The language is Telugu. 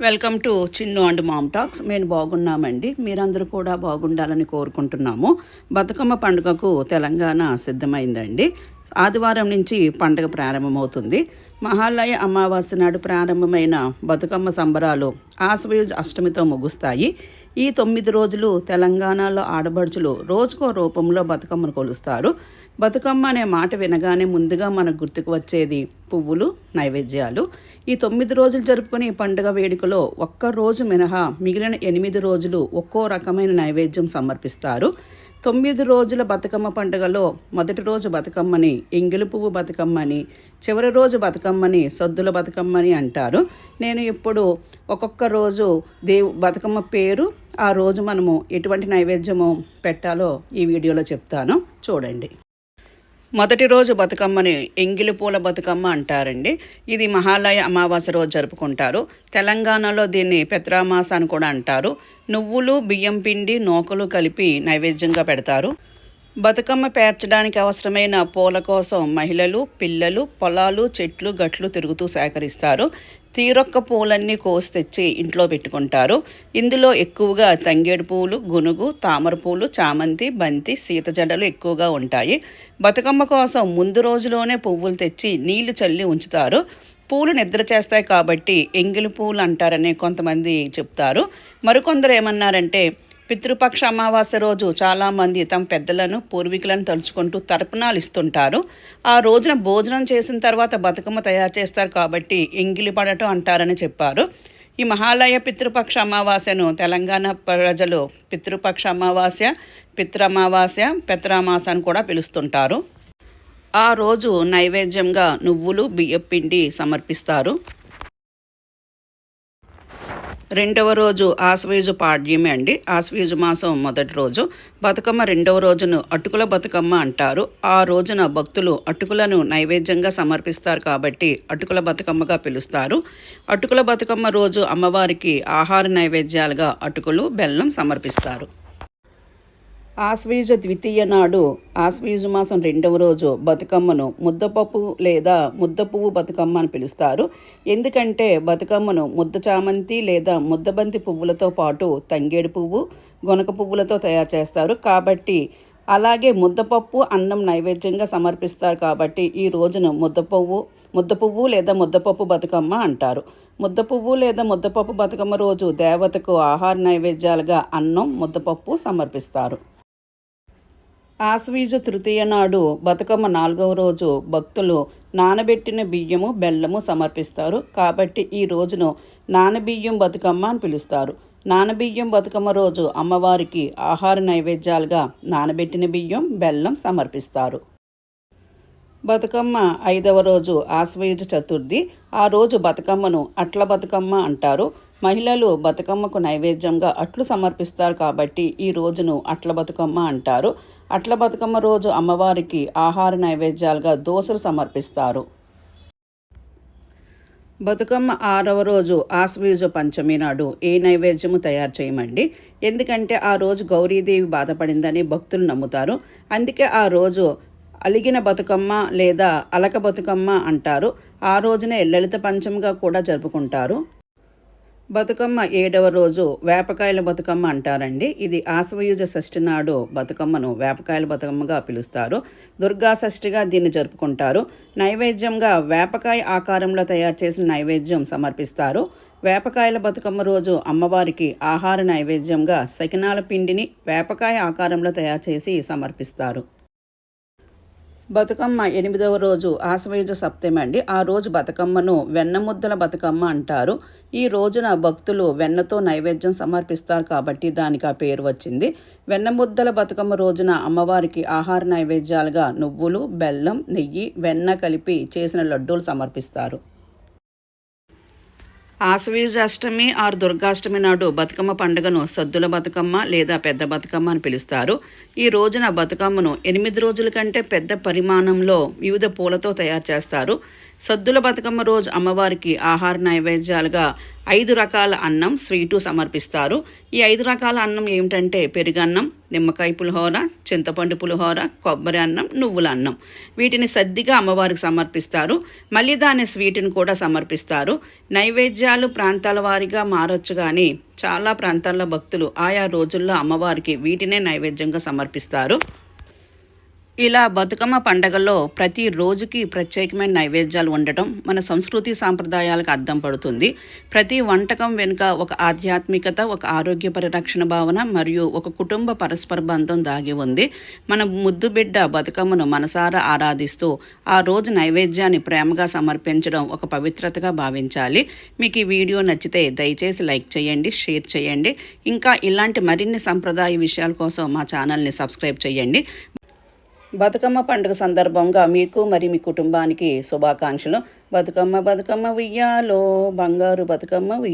Welcome to Chinnu and mom talks. మేము బాగున్నామండి. మీరందరూ కూడా బాగుండాలని కోరుకుంటున్నాము. బతుకమ్మ పండుగకు తెలంగాణ సిద్ధమైందండి. ఆదివారం నుంచి పండుగ ప్రారంభమవుతుంది. మహాలయ అమావాస్య నాడు ప్రారంభమైన బతుకమ్మ సంబరాలు ఆశ్వయుజ్ అష్టమితో ముగుస్తాయి. ఈ తొమ్మిది రోజులు తెలంగాణలో ఆడబడుచులు రోజుకో రూపంలో బతుకమ్మను కొలుస్తారు. బతుకమ్మ అనే మాట వినగానే ముందుగా మనకు గుర్తుకు వచ్చేది పువ్వులు నైవేద్యాలు. ఈ తొమ్మిది రోజులు జరుపుకునే ఈ పండుగ వేడుకలో ఒక్క రోజు మినహా మిగిలిన ఎనిమిది రోజులు ఒక్కో రకమైన నైవేద్యం సమర్పిస్తారు. తొమ్మిది రోజుల బతుకమ్మ పండుగలో మొదటి రోజు బతుకమ్మని ఎంగిలి పువ్వు బతుకమ్మని చివరి రోజు బతుకమ్మని సద్దుల బతుకమ్మని అంటారు. నేను ఇప్పుడు ఒక్కొక్క రోజు దేవు బతుకమ్మ పేరు ఆ రోజు మనము ఎటువంటి నైవేద్యము పెట్టాలో ఈ వీడియోలో చెప్తాను. చూడండి. మొదటి రోజు బతుకమ్మని ఎంగిలి పూల బతుకమ్మ అంటారండి. ఇది మహాలయ అమావాస్య రోజు జరుపుకుంటారు. తెలంగాణలో దీన్ని పెత్రామాస అని కూడా అంటారు. నువ్వులు బియ్యం పిండి నూకలు కలిపి నైవేద్యంగా పెడతారు. బతుకమ్మ పేర్చడానికి అవసరమైన పూల కోసం మహిళలు పిల్లలు పొలాలు చెట్లు గట్లు తిరుగుతూ సేకరిస్తారు. తీరొక్క పూలన్నీ కోసి తెచ్చి ఇంట్లో పెట్టుకుంటారు. ఇందులో ఎక్కువగా తంగేడు పూలు గునుగు తామర పూలు చామంతి బంతి సీతజడలు ఎక్కువగా ఉంటాయి. బతుకమ్మ కోసం ముందు రోజులోనే పువ్వులు తెచ్చి నీళ్ళు చల్లి ఉంచుతారు. పూలు నిద్ర చేస్తాయి కాబట్టి ఎంగిలి పూలు అంటారని కొంతమంది చెప్తారు. మరికొందరు ఏమన్నారంటే పితృపక్ష అమావాస్య రోజు చాలామంది తమ పెద్దలను పూర్వీకులను తలుచుకుంటూ తర్పణాలు ఇస్తుంటారు ఆ రోజున భోజనం చేసిన తర్వాత బతుకమ్మ తయారు చేస్తారు కాబట్టి ఎంగిలి పడటం అంటారని చెప్పారు. ఈ మహాలయ పితృపక్ష అమావాస్యను తెలంగాణ ప్రజలు పితృపక్ష అమావాస్య పితృమావాస్య పిత్రామాస అని కూడా పిలుస్తుంటారు. ఆ రోజు నైవేద్యంగా నువ్వులు బియ్యపిండి సమర్పిస్తారు. రెండవ రోజు ఆశ్వేజు పాడ్యమి అండి. ఆశ్వేజు మాసం మొదటి రోజు. బతుకమ్మ రెండవ రోజును అటుకుల బతుకమ్మ అంటారు. ఆ రోజున భక్తులు అటుకులను నైవేద్యంగా సమర్పిస్తారు కాబట్టి అటుకుల బతుకమ్మగా పిలుస్తారు. అటుకుల బతుకమ్మ రోజు అమ్మవారికి ఆహార నైవేద్యాలుగా అటుకులు బెల్లం సమర్పిస్తారు. ఆశ్వీజ ద్వితీయ నాడు ఆశ్వీజ మాసం రెండవ రోజు బతుకమ్మను ముద్దపప్పు లేదా ముద్ద పువ్వు బతుకమ్మ అని పిలుస్తారు. ఎందుకంటే బతుకమ్మను ముద్ద చామంతి లేదా ముద్దబంతి పువ్వులతో పాటు తంగేడు పువ్వు గొనక పువ్వులతో తయారు చేస్తారు. కాబట్టి అలాగే ముద్దపప్పు అన్నం నైవేద్యంగా సమర్పిస్తారు కాబట్టి ఈ రోజును ముద్దపువ్వు ముద్ద పువ్వు లేదా ముద్దపప్పు బతుకమ్మ అంటారు. ముద్ద పువ్వు లేదా ముద్దపప్పు బతుకమ్మ రోజు దేవతకు ఆహార నైవేద్యాలుగా అన్నం ముద్దపప్పు సమర్పిస్తారు. ఆశ్వీజ తృతీయ నాడు బతుకమ్మ నాలుగవ రోజు భక్తులు నానబెట్టిన బియ్యము బెల్లము సమర్పిస్తారు. కాబట్టి ఈ రోజును నానబియ్యం బతుకమ్మ అని పిలుస్తారు. నానబియ్యం బతుకమ్మ రోజు అమ్మవారికి ఆహార నైవేద్యాలుగా నానబెట్టిన బియ్యం బెల్లం సమర్పిస్తారు. బతుకమ్మ ఐదవ రోజు ఆశ్వయుజ చతుర్థి. ఆ రోజు బతుకమ్మను అట్ల బతుకమ్మ అంటారు. మహిళలు బతుకమ్మకు నైవేద్యంగా అట్లు సమర్పిస్తారు కాబట్టి ఈ రోజును అట్ల బతుకమ్మ అంటారు. అట్ల బతుకమ్మ రోజు అమ్మవారికి ఆహార నైవేద్యాలుగా దోశలు సమర్పిస్తారు. బతుకమ్మ ఆరవ రోజు ఆశ్వీజ పంచమి నాడు ఏ నైవేద్యము తయారు చేయమండి? ఎందుకంటే ఆ రోజు గౌరీదేవి బాధపడిందని భక్తులు నమ్ముతారు. అందుకే ఆ రోజు అలిగిన బతుకమ్మ లేదా అలక బతుకమ్మ అంటారు. ఆ రోజునే లలిత పంచమిగా కూడా జరుపుకుంటారు. బతుకమ్మ ఏడవ రోజు వేపకాయల బతుకమ్మ అంటారండి. ఇది ఆశ్వయుజ షష్ఠి నాడు బతుకమ్మను వేపకాయల బతుకమ్మగా పిలుస్తారు. దుర్గా షష్ఠిగా దీన్ని జరుపుకుంటారు. నైవేద్యంగా వేపకాయ ఆకారంలో తయారు చేసిన నైవేద్యం సమర్పిస్తారు. వేపకాయల బతుకమ్మ రోజు అమ్మవారికి ఆహార నైవేద్యంగా సకినాల పిండిని వేపకాయ ఆకారంలో తయారు చేసి సమర్పిస్తారు. బతుకమ్మ ఎనిమిదవ రోజు ఆశ్వయుజ సప్తమి అండి. ఆ రోజు బతుకమ్మను వెన్న ముద్దల బతుకమ్మ అంటారు. ఈ రోజున భక్తులు వెన్నతో నైవేద్యం సమర్పిస్తారు కాబట్టి దానికి ఆ పేరు వచ్చింది. వెన్న ముద్దల బతుకమ్మ రోజున అమ్మవారికి ఆహార నైవేద్యాలుగా నువ్వులు బెల్లం నెయ్యి వెన్న కలిపి చేసిన లడ్డూలు సమర్పిస్తారు. ఆశ్వయుజాష్టమి ఆరు దుర్గాష్టమి నాడు బతుకమ్మ పండుగను సద్దుల బతుకమ్మ లేదా పెద్ద బతుకమ్మ అని పిలుస్తారు. ఈ రోజున బతుకమ్మను ఎనిమిది రోజుల కంటే పెద్ద పరిమాణంలో వివిధ పూలతో తయారు చేస్తారు. సద్దుల బతుకమ్మ రోజు అమ్మవారికి ఆహార నైవేద్యాలుగా ఐదు రకాల అన్నం స్వీటు సమర్పిస్తారు. ఈ ఐదు రకాల అన్నం ఏమిటంటే పెరుగన్నం నిమ్మకాయ పులిహోర చింతపండు పులిహోర కొబ్బరి అన్నం నువ్వుల అన్నం. వీటిని సద్దిగా అమ్మవారికి సమర్పిస్తారు. మళ్ళీ దాని స్వీటుని కూడా సమర్పిస్తారు. నైవేద్యాలు ప్రాంతాల వారీగా మారొచ్చు కానీ చాలా ప్రాంతాల్లో భక్తులు ఆయా రోజుల్లో అమ్మవారికి వీటినే నైవేద్యంగా సమర్పిస్తారు. ఇలా బతుకమ్మ పండగలో ప్రతి రోజుకి ప్రత్యేకమైన నైవేద్యాలు ఉండటం మన సంస్కృతి సాంప్రదాయాలకు అద్దం పడుతుంది. ప్రతి వంటకం వెనుక ఒక ఆధ్యాత్మికత ఒక ఆరోగ్య పరిరక్షణ భావన మరియు ఒక కుటుంబ పరస్పర బంధం దాగి ఉంది. మన ముద్దు బిడ్డ బతుకమ్మను మనసారా ఆరాధిస్తూ ఆ రోజు నైవేద్యాన్ని ప్రేమగా సమర్పించడం ఒక పవిత్రతగా భావించాలి. మీకు ఈ వీడియో నచ్చితే దయచేసి లైక్ చేయండి షేర్ చేయండి. ఇంకా ఇలాంటి మరిన్ని సంప్రదాయ విషయాల కోసం మా ఛానల్ని సబ్స్క్రైబ్ చేయండి. బతుకమ్మ పండుగ సందర్భంగా మీకు మరి మీ కుటుంబానికి శుభాకాంక్షలు. బతుకమ్మ బతుకమ్మ ఉయ్యాలో బంగారు బతుకమ్మ ఉయ్య